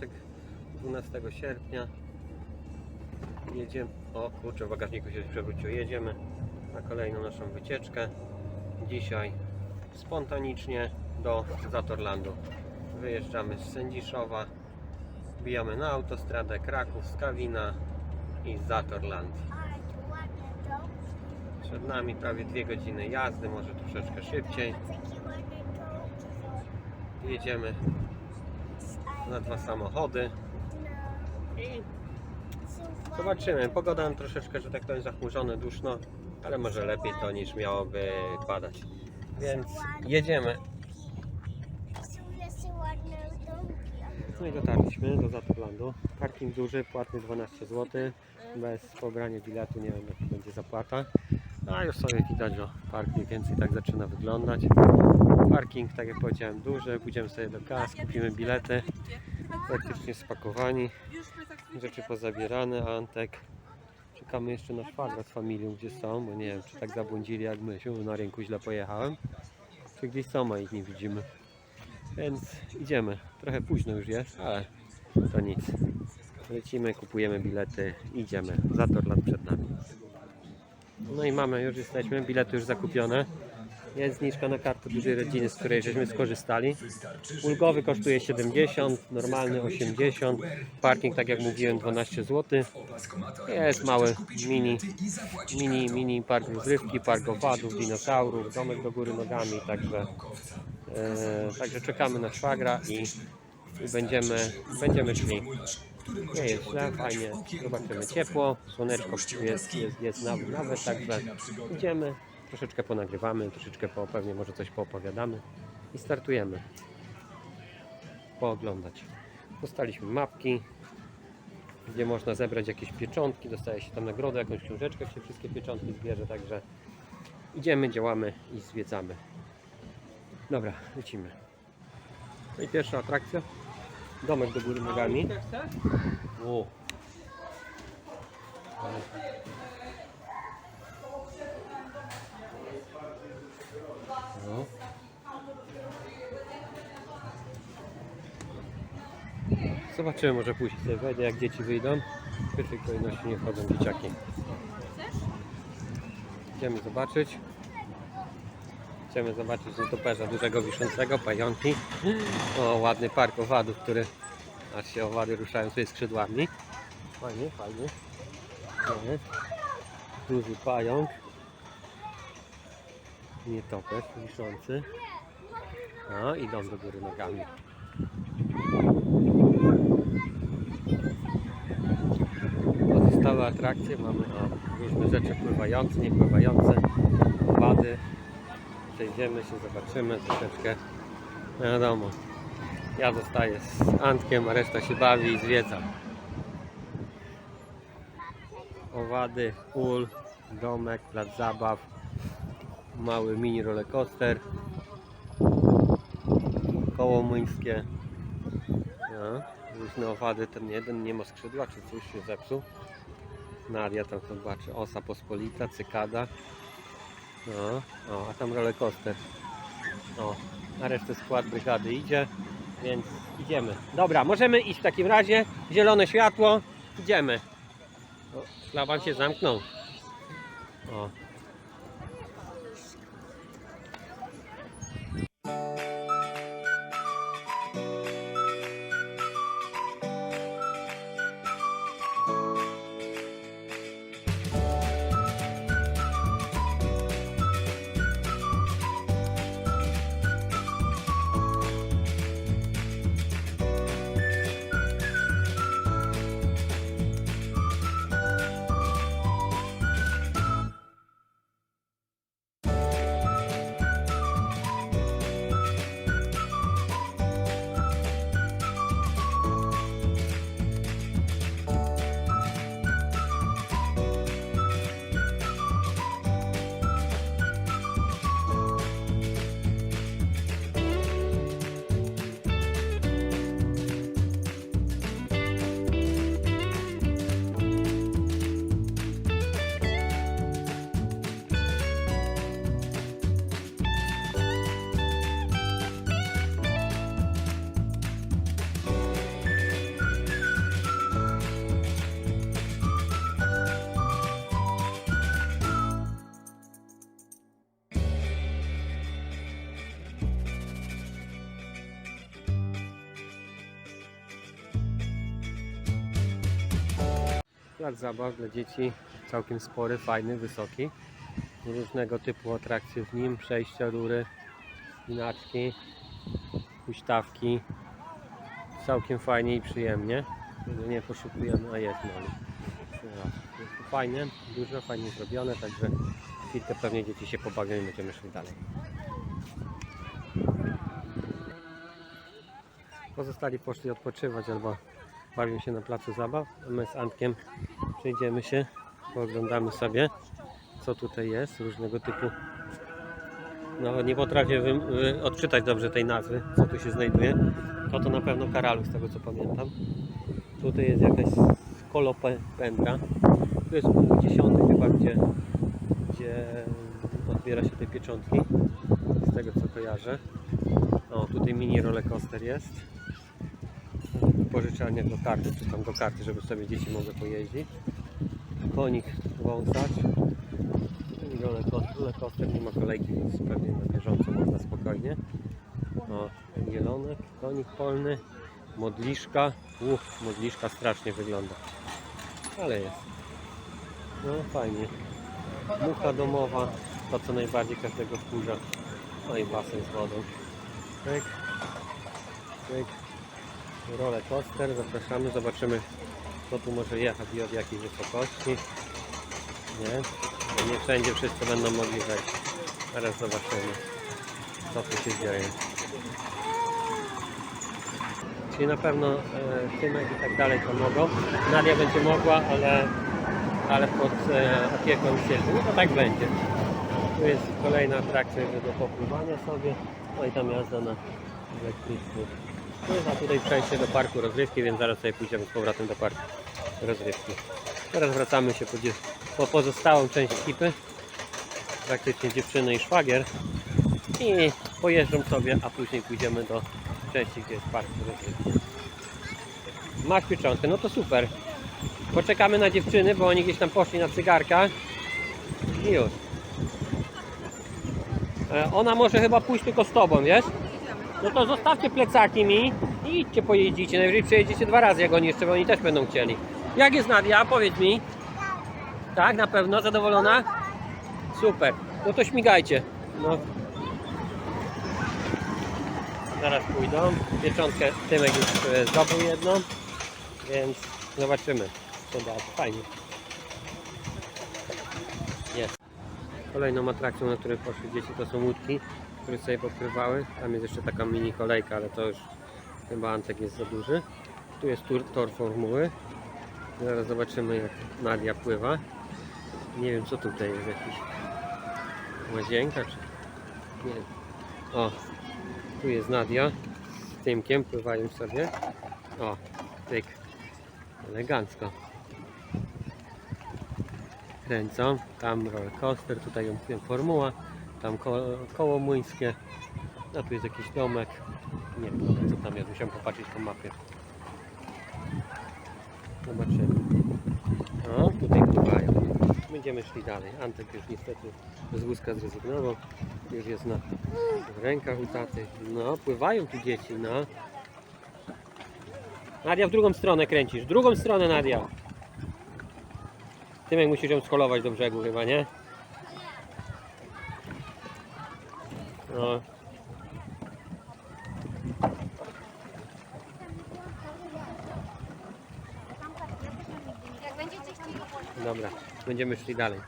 Tak, 12 sierpnia jedziemy. O kurczę, w bagażniku się przewrócił. Jedziemy na kolejną naszą wycieczkę. Dzisiaj spontanicznie do Zatorlandu. Wyjeżdżamy z Sędziszowa, wbijamy na autostradę Kraków, Skawina i Zatorland. Przed nami prawie dwie godziny jazdy, może troszeczkę szybciej. Jedziemy na dwa samochody i zobaczymy. Pogoda nam troszeczkę, że tak powiem, zachmurzone, duszno, ale może lepiej to niż miałoby padać. Więc jedziemy. No i dotarliśmy do Zatorlandu. Parking duży, płatny 12 zł. Bez pobrania biletu, nie wiem jaka będzie zapłata. A już sobie widać, że park mniej więcej tak zaczyna wyglądać. Parking, tak jak powiedziałem, duży. Pójdziemy sobie do kas, kupimy bilety. Praktycznie spakowani. Rzeczy pozabierane. Antek. Czekamy jeszcze na szwagra z familią, gdzie są, bo nie wiem, czy tak zabłądzili jak my. Siu, Na rynku źle pojechałem. Czy gdzieś są, a ich nie widzimy. Więc idziemy. Trochę późno już jest, ale to nic. Lecimy, kupujemy bilety, idziemy. Zatorland przed nami. No i mamy, już jesteśmy, bilety już zakupione. Jest zniżka na kartę dużej rodziny, z której żeśmy skorzystali. Ulgowy kosztuje 70, normalny 80. Parking, tak jak mówiłem, 12 zł. Jest mały mini, mini, mini park rozrywki, park owadów, dinozaurów, domek do góry nogami, także, e, także czekamy na szwagra i, i będziemy, będziemy szli. Nie jest źle, fajnie, zobaczymy ciepło, słoneczko jest, jest, jest nawet, nawet, także idziemy, troszeczkę ponagrywamy, troszeczkę po, pewnie może coś poopowiadamy i startujemy. Pooglądać. Dostaliśmy mapki, gdzie można zebrać jakieś pieczątki, dostaje się tam nagrodę, jakąś książeczkę, jak się wszystkie pieczątki zbierze, także idziemy, działamy i zwiedzamy. Dobra, lecimy. No i pierwsza atrakcja. Domek do góry nogami. O. No. Zobaczymy, może później sobie wejdę, jak dzieci wyjdą. W pierwszej kolejności nie wchodzą dzieciaki. Idziemy zobaczyć. Chcemy zobaczyć nietoperza dużego wiszącego, pająki. O, ładny park owadów, który aż się owady ruszają sobie skrzydłami. Fajnie, fajnie. Nie. Duży pająk. Nietoperz wiszący. No, idą do góry nogami. Pozostałe atrakcje mamy o, różne rzeczy pływające, niepływające, owady. Przejdziemy się, zobaczymy troszeczkę. No wiadomo, ja zostaję z Antkiem, a reszta się bawi i zwiedza. Owady, ul, domek, plac zabaw, mały mini rollercoaster, koło młyńskie. No, różne owady, ten jeden nie ma skrzydła, czy coś się zepsuł. Nadia tam zobaczy, osa pospolita, cykada. No, o, a tam rollercoaster. O, na resztę skład brygady idzie, więc idziemy. Dobra, możemy iść w takim razie. Zielone światło, idziemy. O, się zamknął. O. Plac zabaw dla dzieci całkiem spory, fajny, wysoki. Różnego typu atrakcje w nim, przejścia, rury, inaczki, huśtawki. Całkiem fajnie i przyjemnie. Tego Nie poszukujemy, a jest. Fajnie, dużo, fajnie zrobione, także chwilkę pewnie dzieci się pobawią i będziemy szli dalej. Pozostali poszli odpoczywać albo bawią się na placu zabaw, my z Antkiem przejdziemy się, pooglądamy sobie co tutaj jest, różnego typu. No nie potrafię wy, wy, odczytać dobrze tej nazwy, co tu się znajduje. To to na pewno karalu z tego co pamiętam. Tutaj jest jakaś kolopendra tu jest punkt 10 chyba gdzie, gdzie odbiera się te pieczątki z tego co kojarzę. O tutaj mini rollercoaster jest pożyczalnia do karty, czy tam do karty, żeby sobie dzieci mogły pojeździć. Konik wąsacz. Rollercoaster nie ma kolejki, więc pewnie na bieżąco można spokojnie. O, jelonek, konik polny, modliszka. Uff, modliszka strasznie wygląda. Ale jest. No fajnie. Mucha domowa, to co najbardziej każdego wkurza. No i basen z wodą. Pyk, pyk roller coaster, zapraszamy, zobaczymy kto tu może jechać i od jakiej wysokości. Nie, nie wszędzie wszyscy będą mogli wejść. Teraz zobaczymy co tu się dzieje. Czyli na pewno e, i tak dalej to mogą. Nadia będzie mogła, ale, ale pod e, opieką siedzi. No to tak będzie. Tu jest kolejna atrakcja do popływania sobie. No i tam jazda na elektrycznych no, a tutaj przejście do parku rozrywki, więc zaraz sobie pójdziemy z powrotem do parku rozrywki. Teraz wracamy się po pozostałą część ekipy. Praktycznie dziewczyny i szwagier. I pojeżdżą sobie, a później pójdziemy do części, gdzie jest park rozrywki. Masz pieczątkę, no to super. Poczekamy na dziewczyny, bo oni gdzieś tam poszli na cygarka. I już. E, Ona może chyba pójść tylko z tobą, wiesz? No to zostawcie plecaki mi i idźcie pojeździcie. Najwyżej przejedziecie dwa razy, jak oni jeszcze, bo oni też będą chcieli. Jak jest Nadia? Powiedz mi. Tak, na pewno? Zadowolona? Super. No to śmigajcie. No. Zaraz pójdą. Pieczątkę Tymek już e, zdobył jedną, więc zobaczymy. Da. Fajnie. Jest. Kolejną atrakcją, na której poszły dzieci, to są łódki które sobie pokrywały. Tam jest jeszcze taka mini kolejka, ale to już chyba Antek jest za duży. Tu jest tor, tor formuły. Zaraz zobaczymy jak Nadia pływa. Nie wiem co tutaj jest jakiś łazienka czy nie. O, tu jest Nadia z Tymkiem, pływają sobie. O, tyk. Elegancko. Kręcą. Tam roller coaster, tutaj ją formuła tam ko koło młyńskie, a tu jest jakiś domek, nie wiem co tam jest, musiałem popatrzeć po mapie. Zobaczymy. O, tutaj pływają. Będziemy szli dalej. Antek już niestety z wózka zrezygnował. Już jest na rękach u taty. No, pływają tu dzieci, no. Nadia w drugą stronę kręcisz. Drugą stronę Nadia. Tymek musisz ją scholować do brzegu chyba, nie? Dobra, będziemy szli dalej.